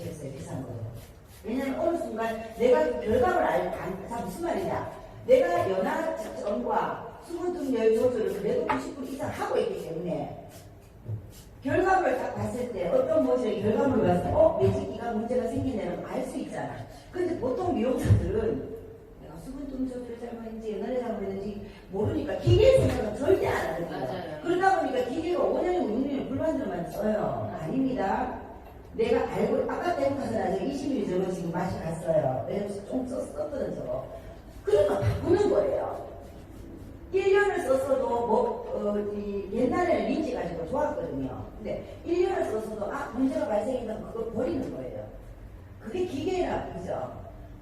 1년에 한 번씩 어치했어요. 비싼 거요. 왜냐면 어느 순간 내가 그 결과를 알, 안, 자, 무슨 말이냐. 내가 연하점과 수분tum열 조절을 그래도 90분 이상 하고 있기 때문에 결과물을 딱 봤을 때 어떤 모델의 결과물을 봤을 때 어? 매직기가 문제가 생기네라고 알수 있잖아. 근데 보통 미용사들은 내가 수분tum 조절을 잘못했는지 연하를 잘못했는지 모르니까 기계 생각은 절대 안 하거든요. 그러다 보니까 기계가 5년이고 6년이고 불만들만 써요. 아닙니다. 내가 알고 아까 때문에 나중에 20mm 저거 지금 맛이 갔어요. 왜냐면 좀 썼- 썼거든 저거. 그러면 바꾸는 거예요. 1년을 썼어도 뭐, 어, 이 옛날에는 린지 가지고 좋았거든요. 근데 1년을 썼어도 아, 문제가 발생했다면 그걸 버리는 거예요. 그게 기계라, 그죠?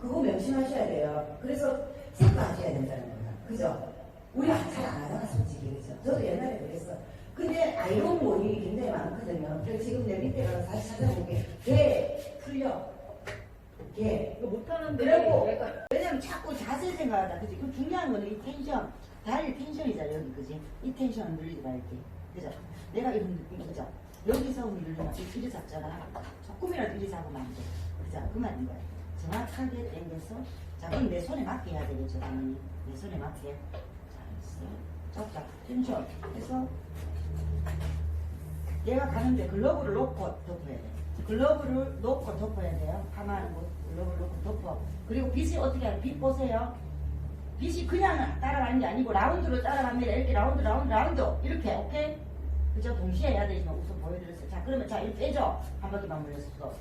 그거 명심하셔야 돼요. 그래서 생각하셔야 된다는 거야. 그죠? 우리 잘 안 하잖아, 솔직히. 그죠? 저도 옛날에 그랬어. 근데 아이론 몰이 굉장히 많거든요. 그래서 지금 내 밑에 가서 다시 찾아볼게. 개 풀려. 개. 이거 못하는데 그리고 내가 왜냐면 자꾸 자세 생각하다 그지? 그 중요한 거는 이 텐션 다리 텐션이잖아 여기 그지? 이 텐션을 늘리지 말게 그죠? 내가 이런 느낌이죠? 여기서 누르면 이 길이 잡잖아 조금이라도 길이 잡으면 안 돼 그죠? 그 말인 거야 정확하게 당겨서 자 그럼 내 손에 맞게 해야 되겠죠 당연히 내 손에 맞게 자 됐어 잡자 텐션 해서 얘가 가는데 글러브를 놓고 덮어야 돼. 글러브를 놓고 덮어야 돼요. 파마하는 곳 글러브를 놓고 덮어. 그리고 빛이 어떻게 하냐? 빛 보세요. 빛이 그냥 따라가는 게 아니고 라운드로 따라갑니다. 이렇게 라운드 라운드 라운드 이렇게 오케이? 그죠? 동시에 해야 되지만 우선 보여드렸어요. 자 그러면 자 이렇게 빼죠. 한 바퀴 만 물렸어.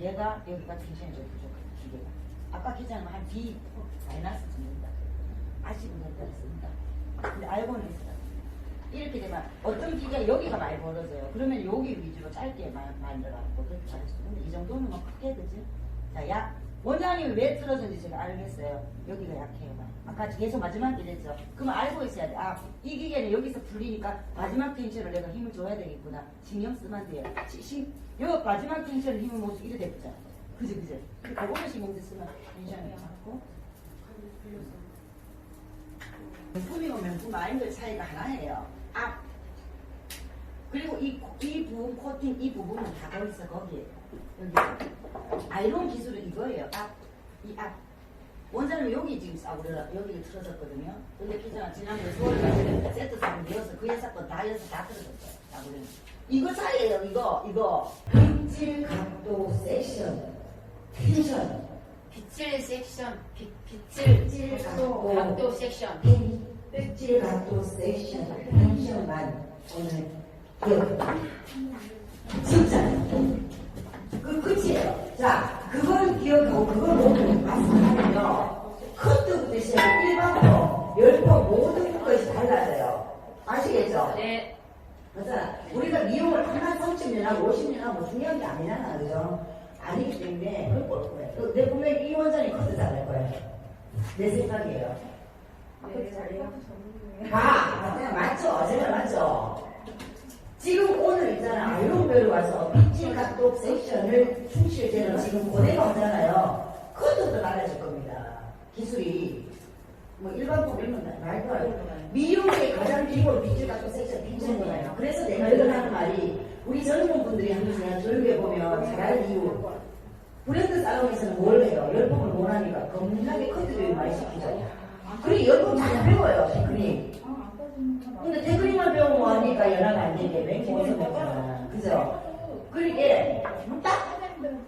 얘가 텐션이 좀 부족해. 기계가. 아까 기자는 한 D 마이너스 정도입니다. 아직은 괜찮습니다. 근데 알고는 있어요. 이렇게 되면 어떤 기계가 여기가 많이 벌어져요. 그러면 여기 위주로 짧게 마- 만들어갖고 그렇게 잘했어요. 근데 이 정도는 뭐 크게 되지. 자, 약. 원장님이 왜 틀어졌는지 제가 알겠어요. 여기가 약해요. 아까 계속 마지막 이랬죠. 그러면 알고 있어야 돼. 아, 이 기계는 여기서 풀리니까 마지막 텐션을 내가 힘을 줘야 되겠구나. 신경 쓰면 돼요. 시, 시, 요 마지막 텐션을 힘을 못 이래 됐잖아. 그지, 그지? 그거를 신경 쓰면 텐션이 잡고. 명품이면 명품 마인드 차이가 하나예요. 이, 이 부분 코팅, 이 부분은 다더 있어, 거기에. 여기. 아이론 기술은 이거예요. 앞. 이 앞. 원자는 여기 지금 싸우려 여기를 틀어졌거든요. 근데 기자가 지난번에 때 세트 사면 되어서 그 회사 거다 해서 다 틀어졌어요. 싸우려는. 이거 차이예요, 이거, 이거. 빛질 각도 세션. 텐션. 빛을 섹션 빛, 빛을 빛을 각도, 각도. 각도 섹션 백질 각도 세션 텐션만 오늘 기억해 진짜 그 끝이에요. 자 그걸 기억하고 그걸 모두 말씀하면요. 커트부터 시작해 일반포 열포 모든 것이 달라져요. 아시겠죠? 네. 맞아. 우리가 미용을 한 30년하고 50년하고 뭐 중요한 게 아니잖아 그죠? 아니기 때문에 그걸 볼 거예요. 그내 보면 이 원장이 커트 잘할 거예요. 내 생각이에요. 네, 잘해요? 아, 맞아요. 맞죠? 제가 맞죠? 지금 오늘 있잖아. 아이론별로 와서 빛질 각도 섹션을 충실제로 지금 보내가 오잖아요. 그것도 달라질 겁니다. 기술이. 뭐 일반 보면 말도 안 돼. 미용의 가장 기본 빛질 각도 섹션 빛질 거예요. 그래서 내가 이걸 하는 말이 우리 젊은 분들이 한 번씩 조용히 보면 잘할 이유. 브랜드 살롱에서는 뭘 해요? 열봉을 못 하니까 겁나게 커트를 많이 시키죠. 그리고 열봉 잘 배워요, 테크닉. 근데 테크닉만 배우고 하니까 연화가 안 되게 맹 기 어서 먹잖아. 그죠? 그러게 딱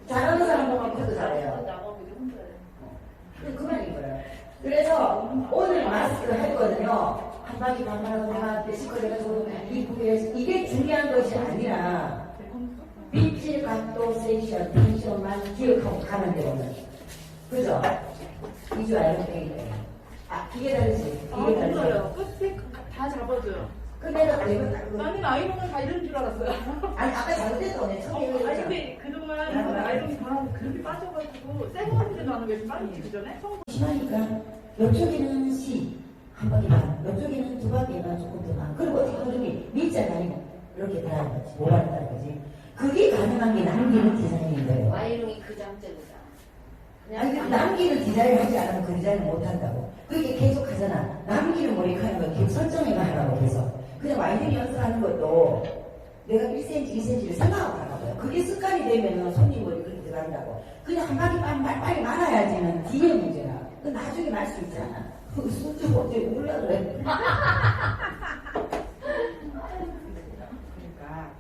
잘하는 사람 보면 그것도 잘해요. 그 말인 거예요. 그래서 오늘 마스크 했거든요. 한 바퀴 반반하고 내가 베시컬 해가지고 이 부분에 이게 중요한 것이 아니라 빛질 각도 세션 텐션만 기억하고 가면 오늘. 그죠? 이주 알고 때문에. 아, 이게 다르지? 아 이게 다르지? 그 내가 그- 나는 아이롱은 다 이런 줄 알았어요. 아니 아까 잘못했어 처음에 아니. 근데 그동안 아이롱이 다 그렇게 빠져가지고 새거 같은데 나는 빨리 그 전에? 심하니까 옆쪽에는 C 한 바퀴 반, 옆쪽에는 두 바퀴 반 조금 더 반. 그리고 어떻게 흐름이 밑자가 아니고 이렇게 들어가는 거지. 모발다는 거지. 그게 가능한 게 남기는 디자인인 거예요. 와이롱이 그 장점이다. 아니 근데 남기는 디자인을 하지 않으면 그 디자인을 못 한다고. 그게 계속 하잖아. 남기는 머리카락은 거 계속 설정해가 하라고 계속. 그냥 와이드니 연습하는 것도 내가 1cm, 2cm를 생각하고 하라고요. 그게 습관이 되면은 손님 머리 그렇게 들어간다고. 그냥 한 바퀴 빨리, 빨리, 빨리 말아야지는 뒤에 문제나. 그 나중에 말 수 있잖아. 그 수준 어떻게 몰라 그래. 그러니까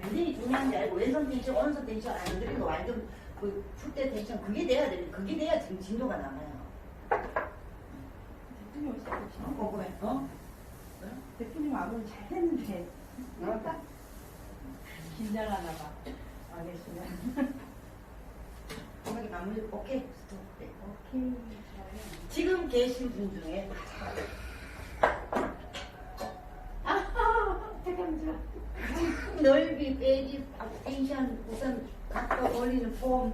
굉장히 중요한 게 알고 왼손 텐션, 오른손 텐션 안 그리고 완전 그 풀대 텐션 그게 돼야 돼. 그게 돼야 지금 진도가 남아요. 오셨어. 어, 궁금해. 어? 대표님 아버지 잘 했는데 나왔다. 긴장하나 봐. 알겠습니다. 정말 마무리 오케이 스톱. 네. 오케이. 지금 계신 분 중에 해감자. 넓이 빼기 텐션 우선 각도 올리는 폼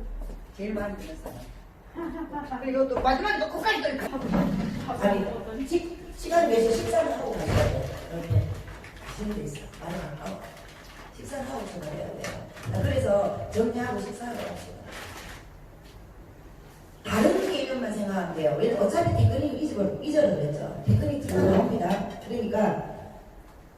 제일 많이 사람. 그리고 또 마지막에 또 코까지 또 이렇게 아니, 시, 시간 내서 식사를 하고 가셔야 돼. 이렇게 가시는 데 있어. 많이 가까워. 식사를 하고 전화해야 돼요. 아, 그래서 정리하고 식사하러 가시고. 다른 개념만 생각하면 돼요. 왜냐면 어차피 테크닉 잊어, 잊어버렸죠. 테크닉 들어갑니다. 그러니까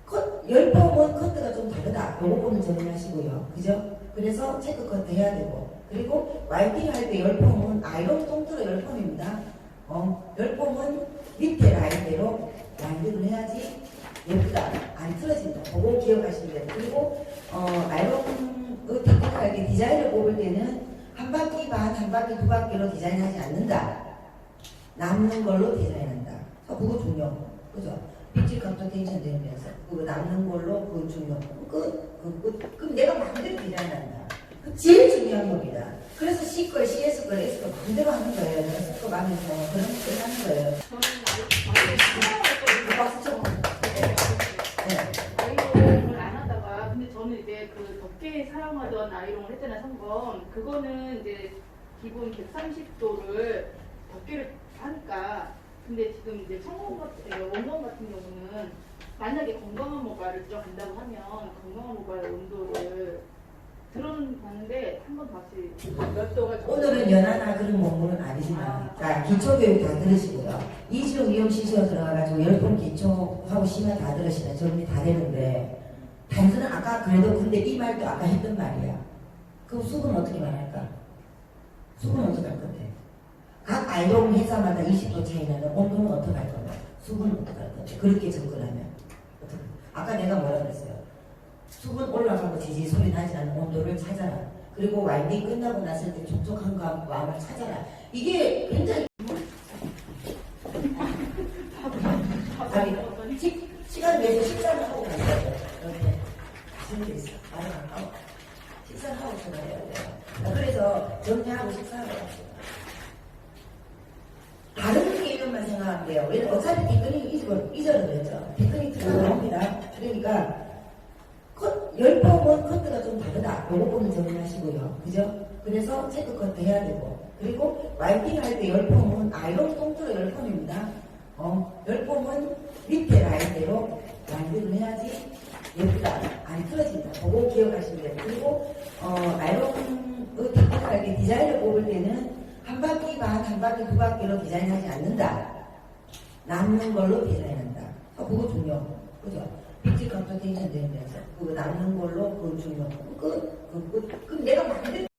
컷, 열폼은 커트가 좀 다르다. 요거는 정리하시고요. 그죠? 그래서 체크 커트 해야 되고. 그리고 와이팅 할때 열폼은 아이론 통틀어 열폼입니다. 어, 열폼은 밑에 라인대로 라인대로 해야지 예쁘다. 안 틀어진다. 그거 기억하시면 돼요. 그리고 어, 아이론 그 테크닉 할때 디자인을 뽑을 때는 한 바퀴 반, 한 바퀴 두 바퀴로 디자인하지 않는다. 남는 걸로 디자인한다. 어, 그거 중요. 그죠? 빅지 컴퓨터 텐션 되면서 그거 남는 걸로 그거 중요. 끝. 그, 끝. 그럼 내가 마음대로 디자인한다. 그 제일 중요한 겁니다. 그래서 C 걸, CS 걸, S 걸 마음대로 하는 거예요. 내가 쓸거 많으면서 그런 걸 하는 거예요. 저는 박수 쳐. 네. 아이롱을 안 하다가 근데 저는 이제 그 덮개에 사용하던 아이롱을 했잖아요 3번 그거는 이제 기본 130도를 덮개를 하니까 근데 지금 이제 청원 같은 원건 같은 경우는 만약에 건강한 모발을 들어간다고 하면 건강한 모발 온도를 들어봤는데 한 번 다시 몇 도가 정도- 오늘은 연하나 그런 공부는 아니지만, 자, 기초교육 다 들으시고요. 이시호 위험 시시어 들어가가지고 열번 기초하고 심화 다 들으시면 정리 다 되는데, 단순은 아까 그래도 근데 이 말도 아까 했던 말이야. 그럼 수분 어떻게 말할까? 수분 어떻게 할 건데? 각 아이롱 회사마다 20도 차이 나는 온도는 어떻게 할 건데? 수분은 어떻게 할 건데? 그렇게 접근하면. 아까 내가 뭐라 그랬어요? 수분 올라가고 지지 소리 나지 않는 온도를 찾아라. 그리고 와인딩 끝나고 났을 때 촉촉한 거 마음을 찾아라. 이게 굉장히 아니, 시, 시간 내서 식사를 하고 가셔야 돼요. 이렇게 있어. 많이 가까워. 식사를 하고 전화해야 돼요. 아, 그래서 정리하고 식사하러 가시고. 다른 개념만 생각하면 돼요. 왜냐면 어차피 잊어, 잊어버렸죠. 테크닉 들어갑니다. 그러니까 컷, 열폼은 커트가 좀 다르다. 요거는 정리하시고요. 그죠? 그래서 체크 커트 해야 되고. 그리고 와이팅 할때 열폼은 아이론 통틀어 열폼입니다. 어, 열폼은 밑에 라인대로 라인대로 해야지 예쁘다. 안 틀어진다. 그거 기억하시면 돼요. 그리고, 어, 아이론 그 한 바퀴 두 바퀴로 디자인하지 않는다. 남는 걸로 디자인한다. 어, 그거 중요. 그죠? 빅지 컴퓨터 텐션 되면서 그거 남는 걸로 그거 중요. 끝. 그 끝. 그럼 내가 만들